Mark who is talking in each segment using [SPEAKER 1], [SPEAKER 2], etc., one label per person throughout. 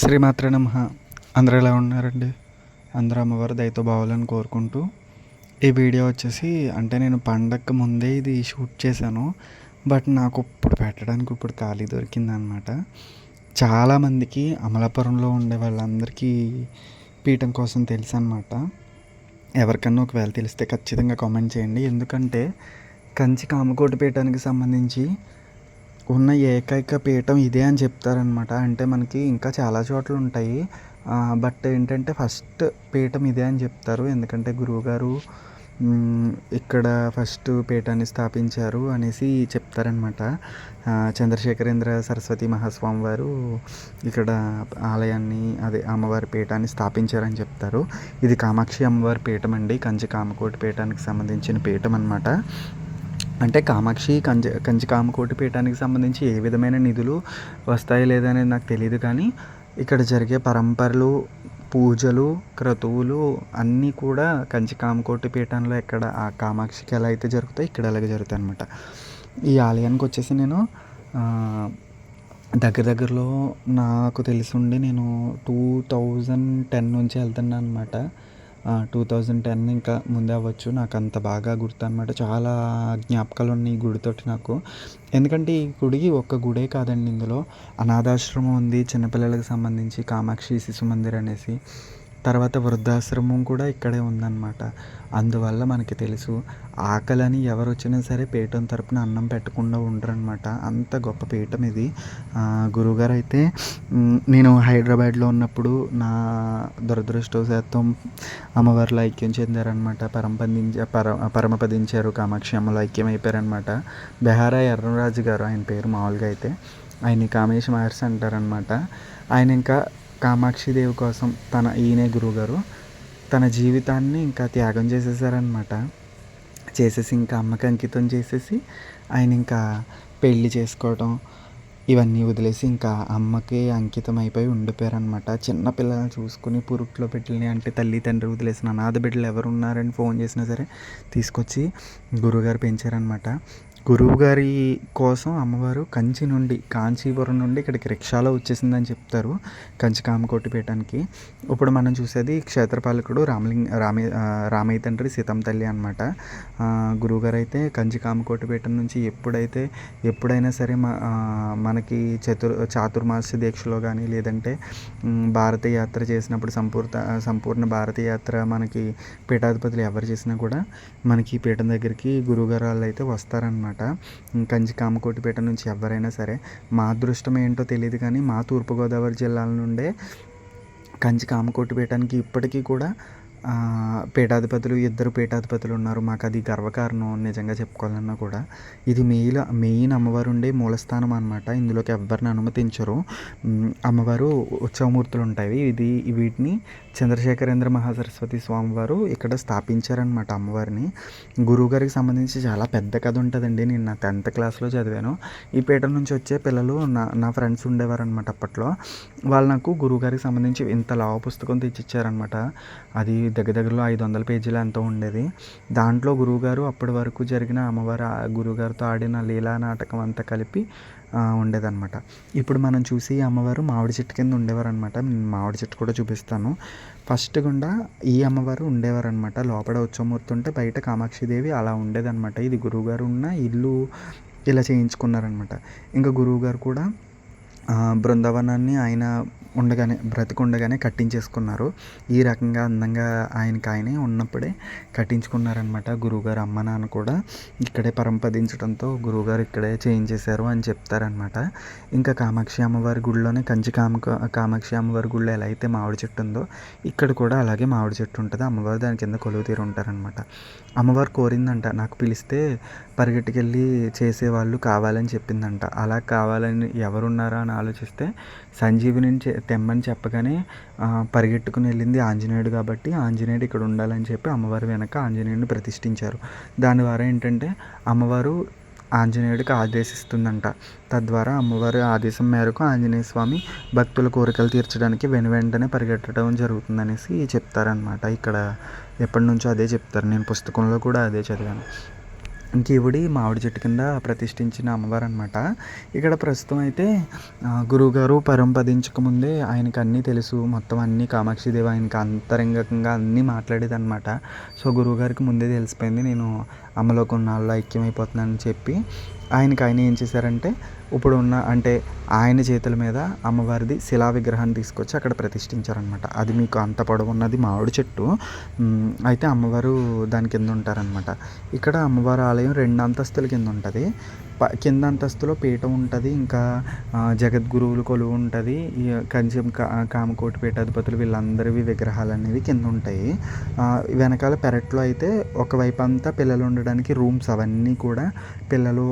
[SPEAKER 1] శ్రీమాత్ర నమ. అందరూ ఎలా ఉన్నారండి? అందరూ అమ్మవారి దయతో బావాలని కోరుకుంటూ ఈ వీడియో వచ్చేసి అంటే నేను పండగ ముందే ఇది షూట్ చేశాను. బట్ నాకు ఇప్పుడు పెట్టడానికి ఇప్పుడు ఖాళీ దొరికిందనమాట. చాలామందికి అమలాపురంలో ఉండే వాళ్ళందరికీ పీఠం కోసం తెలుసు అనమాట ఎవరికన్నా ఒకవేళ తెలిస్తే ఖచ్చితంగా కామెంట్ చేయండి. ఎందుకంటే కంచి కామకోటి పీఠానికి సంబంధించి ఉన్న ఏకైక పీఠం ఇదే అని చెప్తారనమాట అంటే మనకి ఇంకా చాలా చోట్ల ఉంటాయి. బట్ ఏంటంటే ఫస్ట్ పీఠం ఇదే అని చెప్తారు. ఎందుకంటే గురువుగారు ఇక్కడ ఫస్ట్ పీఠాన్ని స్థాపించారు అనేసి చెప్తారనమాట చంద్రశేఖరేంద్ర సరస్వతి మహాస్వామి వారు ఇక్కడ ఆలయాన్ని అదే అమ్మవారి పీఠాన్ని స్థాపించారని చెప్తారు. ఇది కామాక్షి అమ్మవారి పీఠం అండి. కంచి కామకోటి పీఠానికి సంబంధించిన పీఠం అనమాట అంటే కామాక్షి కంచి కంచి కామకోటి పీఠానికి సంబంధించి ఏ విధమైన నిధులు వస్తాయి లేదనేది నాకు తెలియదు కానీ ఇక్కడ జరిగే పరంపరలు పూజలు క్రతువులు అన్నీ కూడా కంచి కామకోటి పీఠంలో ఎక్కడ ఆ కామాక్షికి ఎలా అయితే జరుగుతాయి ఇక్కడ అలాగే జరుగుతాయి అనమాట ఈ ఆలయానికి వచ్చేసి నేను దగ్గర దగ్గరలో నాకు తెలిసిండి నేను టూ థౌజండ్ టెన్ నుంచి వెళ్తున్నాను అనమాట టూ థౌజండ్ టెన్ ఇంకా ముందే అవ్వచ్చు. నాకు అంత బాగా గుర్తు అనమాట చాలా జ్ఞాపకాలు ఉన్నాయి ఈ గుడితోటి నాకు. ఎందుకంటే ఈ గుడికి ఒక్క గుడే కాదండి ఇందులో. అనాథాశ్రమం ఉంది చిన్నపిల్లలకు సంబంధించి కామాక్షి శిశు మందిర్ అనేసి. తర్వాత వృద్ధాశ్రమం కూడా ఇక్కడే ఉందన్నమాట. అందువల్ల మనకి తెలుసు ఆకలని ఎవరు వచ్చినా సరే పీఠం తరపున అన్నం పెట్టకుండా ఉండరనమాట అంత గొప్ప పీఠం ఇది. గురువుగారు అయితే నేను హైదరాబాద్లో ఉన్నప్పుడు నా దురదృష్టవశాత్వం అమ్మవారిలో ఐక్యం చెందారనమాట పరంపదించ పర పరమపదించారు కామాక్షి అమ్మలో ఐక్యం అయిపోయారనమాట బెహారా ఎర్రరాజు గారు ఆయన పేరు మామూలుగా అయితే ఆయన్ని కామేష్ మహర్షి అంటారనమాట ఆయన ఇంకా కామాక్షిదేవి కోసం తన ఈయనే గురువుగారు. తన జీవితాన్ని ఇంకా త్యాగం చేసేసారనమాట చేసేసి ఇంకా అమ్మకి అంకితం చేసేసి ఆయన ఇంకా పెళ్ళి చేసుకోవడం ఇవన్నీ వదిలేసి ఇంకా అమ్మకి అంకితం అయిపోయి ఉండిపోయారనమాట చిన్న పిల్లల్ని చూసుకుని పురుట్లో పెట్టిన అంటే తల్లి తండ్రి వదిలేసిన అనాథ బిడ్డలు ఎవరు ఉన్నారని ఫోన్ చేసినా సరే తీసుకొచ్చి గురువుగారు పెంచారనమాట గురువు గారి కోసం అమ్మవారు కంచి నుండి కాంచీపురం నుండి ఇక్కడికి రిక్షాలో వచ్చేసిందని చెప్తారు కంచి కామకోటి పీఠానికి ఇప్పుడు మనం చూసేది క్షేత్రపాలకుడు రామలింగ రామే రామయ్య తండ్రి సీతమ్మ తల్లి అనమాట గురువుగారు అయితే కంచి కామకోటి పీఠం నుంచి ఎప్పుడైతే ఎప్పుడైనా సరే మా మనకి చతుర్ చాతుర్మాస దీక్షలో కానీ లేదంటే మ్, భారత యాత్ర చేసినప్పుడు సంపూర్ణ సంపూర్ణ భారత యాత్ర మనకి పీఠాధిపతులు ఎవరు చేసినా కూడా మనకి పీఠం దగ్గరికి గురువుగారు వాళ్ళు అయితే వస్తారనమాట కంచి కామకోటి నుంచి ఎవరైనా సరే మా అదృష్టం ఏంటో తెలియదు కానీ మా తూర్పుగోదావరి జిల్లాల నుండే కంచి కామకోటిపేటానికి ఇప్పటికీ కూడా పీఠాధిపతులు ఇద్దరు పీఠాధిపతులు ఉన్నారు. మాకు అది గర్వకారణం నిజంగా చెప్పుకోవాలన్నా కూడా. ఇది మెయిన్ మెయిన్ అమ్మవారు ఉండే మూలస్థానం అనమాట ఇందులోకి ఎవరిని అనుమతించరు. అమ్మవారు ఉత్సవమూర్తులు ఉంటాయి. ఇది వీటిని చంద్రశేఖరేంద్ర మహాసరస్వతి స్వామివారు ఇక్కడ స్థాపించారనమాట అమ్మవారిని. గురువుగారికి సంబంధించి చాలా పెద్ద కథ ఉంటుందండి. నేను నా టెన్త్ క్లాస్లో చదివాను. ఈ పీఠం నుంచి వచ్చే పిల్లలు నా నా ఫ్రెండ్స్ ఉండేవారు అనమాట అప్పట్లో. వాళ్ళు నాకు గురువుగారికి సంబంధించి ఇంత లావు పుస్తకం తెచ్చిచ్చారనమాట అది దగ్గర దగ్గరలో ఐదు వందల పేజీలు ఎంతో ఉండేది. దాంట్లో గురువుగారు అప్పటి వరకు జరిగిన అమ్మవారు గురువుగారితో ఆడిన లీలా నాటకం అంతా కలిపి ఉండేదన్నమాట. ఇప్పుడు మనం చూసి అమ్మవారు మామిడి చెట్టు కింద ఉండేవారు అనమాట మామిడి చెట్టు కూడా చూపిస్తాను. ఫస్ట్ గుండా ఈ అమ్మవారు ఉండేవారు అనమాట లోపల ఉత్సవమూర్తి ఉంటే బయట కామాక్షిదేవి అలా ఉండేదన్నమాట. ఇది గురువుగారు ఉన్న ఇల్లు ఇలా చేయించుకున్నారనమాట ఇంకా గురువుగారు కూడా బృందావనాన్ని ఆయన ఉండగానే బ్రతికుండగానే కట్టించేసుకున్నారు. ఈ రకంగా అందంగా ఆయనకి ఆయనే ఉన్నప్పుడే కట్టించుకున్నారనమాట గురువుగారు అమ్మ నాన్న కూడా. ఇక్కడే పరంపదించడంతో గురువుగారు ఇక్కడే చేయించేశారు అని చెప్తారనమాట ఇంకా కామాక్షి అమ్మవారి గుడిలోనే కంచి కామ కామాక్షి అమ్మవారి గుడిలో ఎలా అయితే మామిడి చెట్టు ఉందో ఇక్కడ కూడా అలాగే మామిడి చెట్టు ఉంటుంది. అమ్మవారు దాని కింద కొలువు తీరు ఉంటారనమాట అమ్మవారు కోరిందంట నాకు పిలిస్తే పరిగెట్టుకెళ్ళి చేసేవాళ్ళు కావాలని చెప్పిందంట. అలా కావాలని ఎవరున్నారా అని ఆలోచిస్తే సంజీవిని తెమ్మని చెప్పగానే పరిగెట్టుకుని వెళ్ళింది ఆంజనేయుడు కాబట్టి ఆంజనేయుడు ఇక్కడ ఉండాలని చెప్పి అమ్మవారి వెనక ఆంజనేయుడిని ప్రతిష్ఠించారు. దాని ద్వారా ఏంటంటే అమ్మవారు ఆంజనేయుడికి ఆదేశిస్తుందంట. తద్వారా అమ్మవారి ఆదేశం మేరకు ఆంజనేయ స్వామి భక్తుల కోరికలు తీర్చడానికి వెను వెంటనే పరిగెట్టడం జరుగుతుందనేసి చెప్తారనమాట ఇక్కడ ఎప్పటి నుంచో అదే చెప్తారు. నేను పుస్తకంలో కూడా అదే చదివాను. జీవుడి మామిడి చెట్టు కింద ప్రతిష్ఠించిన అమ్మవారు అనమాట ఇక్కడ ప్రస్తుతం అయితే గురువుగారు పరంపదించకముందే ముందే అన్నీ తెలుసు. మొత్తం అన్నీ కామాక్షిదేవి ఆయనకి అంతరంగకంగా అన్నీ మాట్లాడేది అనమాట సో గురువుగారికి ముందే తెలిసిపోయింది. నేను అమ్మలో కొన్నాళ్ళు ఐక్యమైపోతుందని చెప్పి ఆయనకి ఆయన ఏం చేశారంటే ఇప్పుడు ఉన్న అంటే ఆయన చేతుల మీద అమ్మవారిది శిలా విగ్రహాన్ని తీసుకొచ్చి అక్కడ ప్రతిష్ఠించారనమాట అది మీకు అంత పొడవున్నది మామిడి చెట్టు. అయితే అమ్మవారు దాని కింద ఉంటారనమాట ఇక్కడ అమ్మవారి ఆలయం రెండు అంతస్తుల కింద ఉంటుంది. కింద అంతస్తులో పీఠం ఉంటుంది ఇంకా జగద్గురువుల జగద్గురువులు కొలువు ఉంటుంది కంచెం కా కామకోటి పీఠాధిపతులు వీళ్ళందరివి విగ్రహాలు అనేవి కింద ఉంటాయి వెనకాల పెరట్లో అయితే ఒకవైపు అంతా పిల్లలు ఉండడానికి రూమ్స్ అవన్నీ కూడా పిల్లలు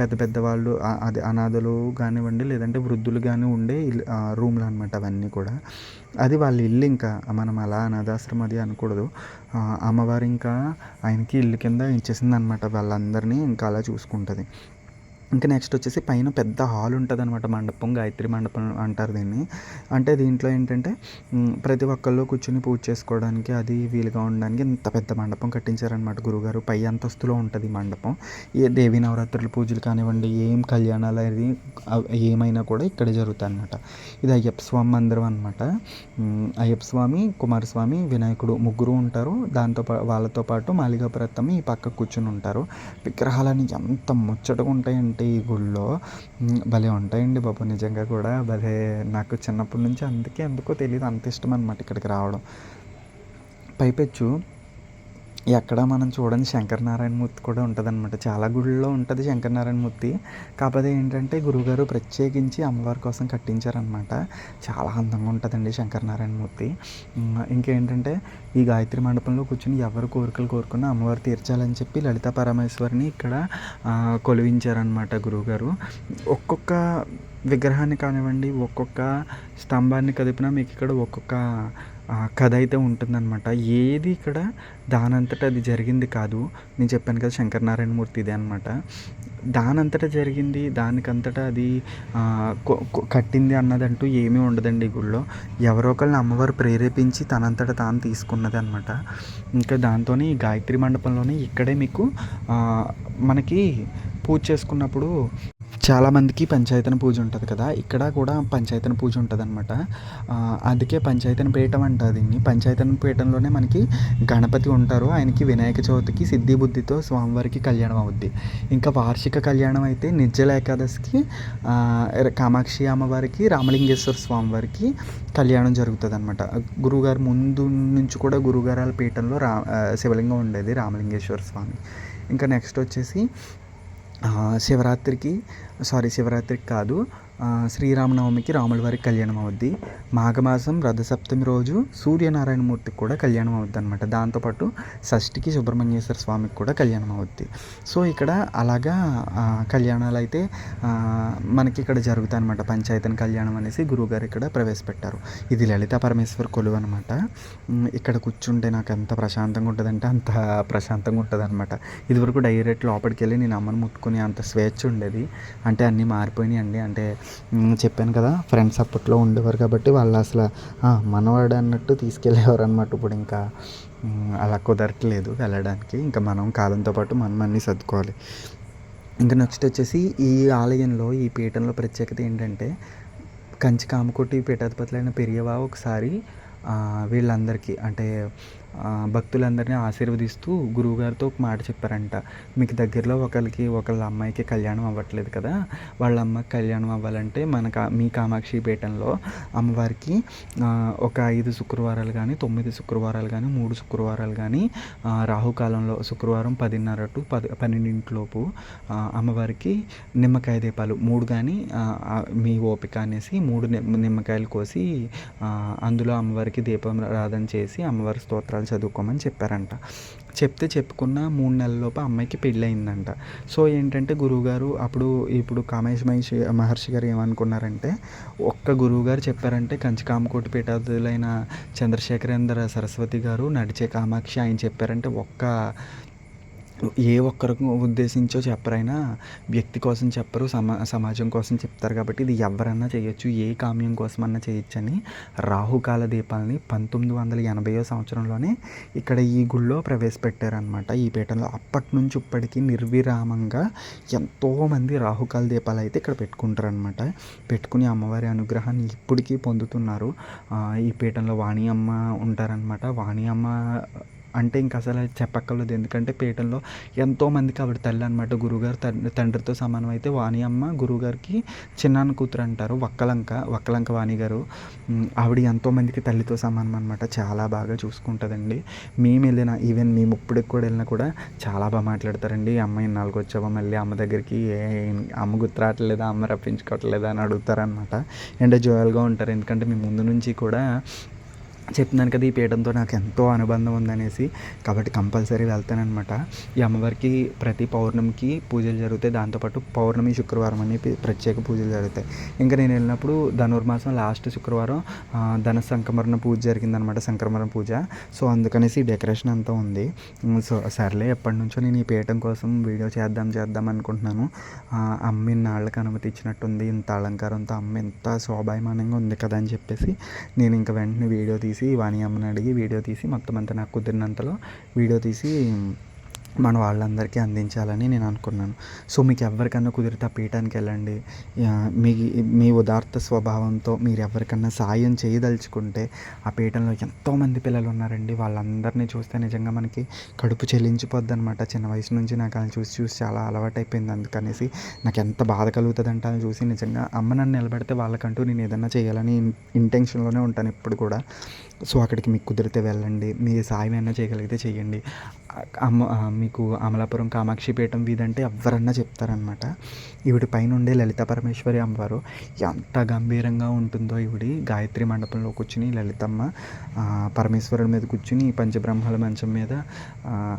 [SPEAKER 1] పెద్ద పెద్ద వాళ్ళు అది అనాథలు కానివ్వండి లేదంటే వృద్ధులు కానీ ఉండే ఇల్లు- రూమ్లు అనమాట అవన్నీ కూడా. అది వాళ్ళ ఇల్లు ఇంకా మనం అలా అనాథాశ్రమం అది అనకూడదు. అమ్మవారు ఇంకా ఆయనకి ఇల్లు కింద ఇచ్చేసింది అనమాట వాళ్ళందరినీ ఇంకా అలా చూసుకుంటుంది. ఇంకా నెక్స్ట్ వచ్చేసి పైన పెద్ద హాల్ ఉంటుంది అనమాట మండపం గాయత్రి మండపం అంటారు దీన్ని. అంటే దీంట్లో ఏంటంటే ప్రతి ఒక్కళ్ళు కూర్చుని పూజ చేసుకోవడానికి అది వీలుగా ఉండడానికి ఇంత పెద్ద మండపం కట్టించారనమాట గురుగారు. పై అంతస్తులో ఉంటుంది ఈ మండపం. ఏ దేవి నవరాత్రుల పూజలు కానివ్వండి ఏం కళ్యాణాలు అది ఏమైనా కూడా ఇక్కడ జరుగుతాయి అనమాట ఇది అయ్యప్ప స్వామి మందిరం అనమాట అయ్యప్ప స్వామి కుమారస్వామి వినాయకుడు ముగ్గురు ఉంటారు. దాంతో వాళ్ళతో పాటు మాలిగా ప్రతమ్మ ఈ పక్క కూర్చుని ఉంటారు. విగ్రహాలని ఎంత ముచ్చటగా ఉంటాయంటే ఈ గుళ్ళో భలే ఉంటాయండి బాబు. నిజంగా కూడా భలే నాకు చిన్నప్పటి నుంచి అందుకే ఎందుకో తెలియదు అంత ఇష్టం అనమాట ఇక్కడికి రావడం. పైపెచ్చు. ఎక్కడ మనం చూడని శంకరనారాయణ మూర్తి కూడా ఉంటుందన్నమాట. చాలా గుళ్ళలో ఉంటుంది శంకరనారాయణ మూర్తి. కాకపోతే ఏంటంటే గురువుగారు ప్రత్యేకించి అమ్మవారి కోసం కట్టించారనమాట చాలా అందంగా ఉంటుందండి శంకరనారాయణ మూర్తి. ఇంకేంటంటే ఈ గాయత్రి మండపంలో కూర్చుని ఎవరు కోరికలు కోరుకున్నా అమ్మవారు తీర్చాలని చెప్పి లలితా పరమేశ్వరిని ఇక్కడ ఆ, కొలువించారనమాట గురువుగారు. ఒక్కొక్క విగ్రహాన్ని కానివ్వండి ఒక్కొక్క స్తంభాన్ని కదిపినా మీకు ఇక్కడ ఒక్కొక్క కథ అయితే ఉంటుందన్నమాట. ఏది ఇక్కడ దానంతట అది జరిగింది కాదు. నేను చెప్పాను కదా శంకరనారాయణ మూర్తి ఇదే అనమాట దానంతట జరిగింది దానికంతటా అది కట్టింది అన్నదంటూ ఏమీ ఉండదండి ఈ గుళ్ళో. ఎవరో ఒకరిని అమ్మవారు ప్రేరేపించి తనంతట తాను తీసుకున్నది అనమాట ఇంకా దాంతో ఈ గాయత్రి మండపంలోనే ఇక్కడే మీకు మనకి పూజ చేసుకున్నప్పుడు చాలామందికి పంచాయతన పూజ ఉంటుంది కదా. ఇక్కడ కూడా పంచాయతన పూజ ఉంటుంది అనమాట అందుకే పంచాయతన పీఠం అంటారు దీన్ని. పంచాయతన పీఠంలోనే మనకి గణపతి ఉంటారు. ఆయనకి వినాయక చవితికి సిద్ధి బుద్ధితో స్వామివారికి కళ్యాణం అవుద్ది. ఇంకా వార్షిక కళ్యాణం అయితే నిజ్జల ఏకాదశికి కామాక్షి అమ్మవారికి రామలింగేశ్వర స్వామివారికి కళ్యాణం జరుగుతుంది అనమాట గురుగారు ముందు నుంచి కూడా గురుగారాల పీఠంలో రా శివలింగం ఉండేది రామలింగేశ్వర స్వామి. ఇంకా నెక్స్ట్ వచ్చేసి శివరాత్రికి సారీ శివరాత్రికి కాదు ఆ, శ్రీరామనవమికి రాముల వారికి కళ్యాణం అవుద్ది మాఘమాసం రథసప్తమి రోజు సూర్యనారాయణ మూర్తికి కూడా కళ్యాణం అవుద్ది అనమాట దాంతోపాటు షష్ఠికి సుబ్రహ్మణ్యేశ్వర స్వామికి కూడా కళ్యాణం అవుద్ది సో ఇక్కడ అలాగా కళ్యాణాలు అయితే మనకి ఇక్కడ జరుగుతాయి అనమాట పంచాయతీని కళ్యాణం అనేసి గురువుగారు ఇక్కడ ప్రవేశపెట్టారు. ఇది లలితా పరమేశ్వర కొలువు అనమాట ఇక్కడ కూర్చుంటే నాకు ఎంత ప్రశాంతంగా ఉంటుందంటే అంత ప్రశాంతంగా ఉంటుంది అనమాట ఇదివరకు డైరెక్ట్ లోపలికి వెళ్ళి నేను అమ్మని ముట్టుకుని అంత స్వేచ్ఛ ఉండేది. అంటే అన్నీ మారిపోయినాయి అండి అంటే చెప్పాను కదా ఫ్రెండ్స్ అప్పట్లో ఉండేవారు కాబట్టి వాళ్ళు అసలు మనవాడు అన్నట్టు తీసుకెళ్ళేవారు అనమాట ఇప్పుడు ఇంకా. అలా కుదరట్లేదు వెళ్ళడానికి. ఇంకా మనం కాలంతో పాటు మనం అన్నీ సర్దుకోవాలి. ఇంకా నెక్స్ట్ వచ్చేసి ఈ ఆలయంలో ఈ పీఠంలో ప్రత్యేకత ఏంటంటే కంచి కామకోటి పీఠాధిపతులైన పెరియవా ఒకసారి వీళ్ళందరికీ అంటే భక్తులందరినీ ఆశీర్వదిస్తూ గురువుగారితో ఒక మాట చెప్పారంట. మీకు దగ్గరలో ఒకరికి ఒకళ్ళ అమ్మాయికి కళ్యాణం అవ్వట్లేదు కదా? వాళ్ళ అమ్మకి కళ్యాణం అవ్వాలంటే మన కా మీ కామాక్షి పీఠంలో అమ్మవారికి ఒక ఐదు శుక్రవారాలు కానీ తొమ్మిది శుక్రవారాలు కానీ మూడు శుక్రవారాలు కానీ రాహుకాలంలో శుక్రవారం పదిన్నర టు పది పన్నెండింటిలోపు అమ్మవారికి నిమ్మకాయ దీపాలు మూడు కానీ మీ ఓపిక అనేసి మూడు నిమ్మకాయలు కోసి అందులో అమ్మవారికి దీపం రాధన చేసి అమ్మవారి స్తోత్రాలు చదువుకోమని చెప్పారంట. చెప్తే చెప్పుకున్న మూడు నెలలలోపు అమ్మాయికి పెళ్ళి అయిందంట సో ఏంటంటే గురువుగారు అప్పుడు ఇప్పుడు కామేశ్ మహర్షి మహర్షి గారు ఏమనుకున్నారంటే ఒక్క గురువుగారు చెప్పారంటే కంచి కామకోటి చంద్రశేఖరేంద్ర సరస్వతి గారు నడిచే కామాక్షి ఆయన చెప్పారంటే ఒక్క ఏ ఒక్కరికి ఉద్దేశించో చెప్పరైనా వ్యక్తి కోసం చెప్పరు సమా సమాజం కోసం చెప్తారు కాబట్టి ఇది ఎవరన్నా చేయొచ్చు ఏ కామ్యం కోసమన్నా అని రాహుకాల దీపాలని పంతొమ్మిది వందల ఎనభైయో సంవత్సరంలోనే ఇక్కడ ఈ గుళ్ళో ప్రవేశపెట్టారనమాట ఈ పీఠంలో అప్పటి నుంచి ఇప్పటికీ నిర్విరామంగా ఎంతోమంది రాహుకాల దీపాలు అయితే ఇక్కడ పెట్టుకుంటారనమాట పెట్టుకుని అమ్మవారి అనుగ్రహాన్ని ఇప్పటికీ పొందుతున్నారు. ఈ పీఠంలో వాణి అమ్మ ఉంటారనమాట వాణి అమ్మ అంటే ఇంక అసలు చెప్పక్కర్లేదు. ఎందుకంటే పీఠంలో ఎంతోమందికి ఆవిడ తల్లి అనమాట గురుగారు తండ్రి తండ్రితో సమానం అయితే వాణి అమ్మ గురువుగారికి చిన్నాన్న కూతురు అంటారు. వక్కలంక వక్కలంక వాణి గారు. ఆవిడ ఎంతోమందికి తల్లితో సమానం అనమాట చాలా బాగా చూసుకుంటుందండి. మేము వెళ్ళిన ఈవెన్ మేము ఇప్పటికి కూడా వెళ్ళినా కూడా చాలా బాగా మాట్లాడతారండి. అమ్మాయి నాలుగు వచ్చావా? మళ్ళీ అమ్మ దగ్గరికి ఏ అమ్మ గుర్తురావట్లేదా? అమ్మ రప్పించుకోవట్లేదా? అని అడుగుతారనమాట అండ్ జోయల్గా ఉంటారు. ఎందుకంటే మేము ముందు నుంచి కూడా చెప్తున్నాను కదా ఈ పీఠంతో నాకు ఎంతో అనుబంధం ఉందనేసి. కాబట్టి కంపల్సరీ వెళ్తానమాట ఈ అమ్మవారికి ప్రతి పౌర్ణమికి పూజలు జరుగుతాయి. దాంతోపాటు పౌర్ణమి శుక్రవారం అని ప్రత్యేక పూజలు జరుగుతాయి. ఇంకా నేను వెళ్ళినప్పుడు ధనుర్మాసం లాస్ట్ శుక్రవారం ధన సంక్రమరణ పూజ జరిగిందనమాట సంక్రమణ పూజ. సో అందుకనేసి డెకరేషన్ అంతా ఉంది. సో సర్లే ఎప్పటి నుంచో నేను ఈ పీఠం కోసం వీడియో చేద్దాం చేద్దాం అనుకుంటున్నాను. అమ్మ నాళ్ళకి అనుమతి ఇచ్చినట్టుంది. ఇంత అలంకారంతో అమ్మ ఎంత శోభాయమానంగా ఉంది కదా అని చెప్పేసి నేను ఇంకా వెంటనే వీడియో తీసి వాణి అమ్మని అడిగి వీడియో తీసి మొత్తం అంతా నాకు కుదిరినంతలో వీడియో తీసి మన వాళ్ళందరికీ అందించాలని నేను అనుకున్నాను. సో మీకు ఎవరికన్నా కుదిరితే ఆ పీఠానికి వెళ్ళండి. మీ మీ ఉదార్త స్వభావంతో మీరు ఎవరికన్నా సాయం చేయదలుచుకుంటే ఆ పీఠంలో ఎంతోమంది పిల్లలు ఉన్నారండి వాళ్ళందరినీ చూస్తే నిజంగా మనకి కడుపు చెల్లించిపోద్ది అనమాట చిన్న వయసు నుంచి నాకు వాళ్ళని చూసి చూసి చాలా అలవాటైపోయింది. అందుకనేసి నాకు ఎంత బాధ కలుగుతుందంటే అని వాళ్ళని చూసి నిజంగా అమ్మ నన్ను నిలబెడితే వాళ్ళకంటూ నేను ఏదన్నా చేయాలని ఇంటెన్షన్లోనే ఉంటాను ఎప్పుడు కూడా. సో అక్కడికి మీకు కుదిరితే వెళ్ళండి. మీ సాయం అయినా చేయగలిగితే చేయండి మీకు అమలాపురం కామాక్షిపీఠం వీధి అంటే ఎవరన్నా చెప్తారనమాట ఈవిడ పైన ఉండే లలిత పరమేశ్వరి అమ్మవారు. ఎంత గంభీరంగా ఉంటుందో ఈవిడి గాయత్రి మండపంలో కూర్చుని లలితమ్మ పరమేశ్వరుడి మీద కూర్చుని పంచబ్రహ్మల మంచం మీద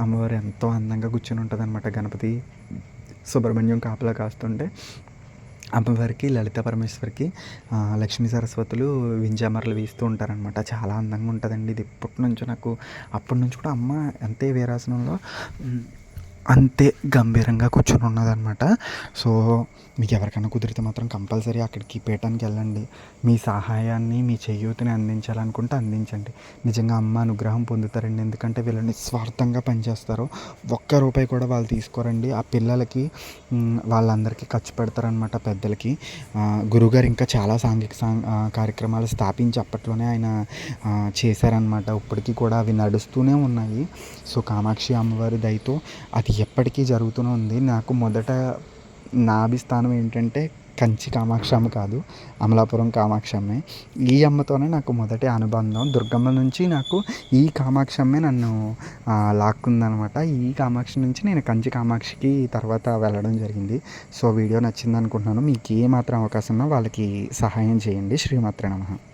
[SPEAKER 1] అమ్మవారు ఎంతో అందంగా కూర్చుని ఉంటుంది గణపతి సుబ్రహ్మణ్యం కాపలా కాస్తుంటే అమ్మవారికి లలిత పరమేశ్వరికి లక్ష్మీ సరస్వతులు వింజామరలు వేస్తూ ఉంటారనమాట చాలా అందంగా ఉంటుందండి ఇది. ఇప్పటి నుంచో నాకు అప్పటి నుంచి కూడా అమ్మ అంతే వీరాసనంలో అంతే గంభీరంగా కూర్చొని ఉన్నదన్నమాట. సో మీకు ఎవరికైనా కుదిరితే మాత్రం కంపల్సరీ అక్కడికి పీఠానికి వెళ్ళండి. మీ సహాయాన్ని మీ చేయూతని అందించాలనుకుంటే అందించండి. నిజంగా అమ్మ అనుగ్రహం పొందుతారండి. ఎందుకంటే వీళ్ళు నిస్వార్థంగా పనిచేస్తారు. ఒక్క రూపాయి కూడా వాళ్ళు తీసుకోరండి. ఆ పిల్లలకి వాళ్ళందరికీ ఖర్చు పెడతారనమాట పెద్దలకి. గురుగారు ఇంకా చాలా సాంఘిక సాం కార్యక్రమాలు స్థాపించి అప్పట్లోనే ఆయన చేశారనమాట ఇప్పటికీ కూడా అవి నడుస్తూనే ఉన్నాయి. సో కామాక్షి అమ్మవారి దయతో అది ఎప్పటికీ జరుగుతూనే ఉంది. నాకు మొదట నా అభిస్థానం ఏంటంటే కంచి కామాక్షమ్మ కాదు అమలాపురం కామాక్షమ్మే. ఈ అమ్మతోనే నాకు మొదటి అనుబంధం. దుర్గమ్మ నుంచి నాకు ఈ కామాక్షమ్మే నన్ను లాక్కుందనమాట ఈ కామాక్షి నుంచి నేను కంచి కామాక్షికి తర్వాత వెళ్ళడం జరిగింది. సో వీడియో నచ్చింది అనుకుంటున్నాను మీకు ఏ మాత్రం అవకాశం వాళ్ళకి సహాయం చేయండి. శ్రీమాత్ర నమః.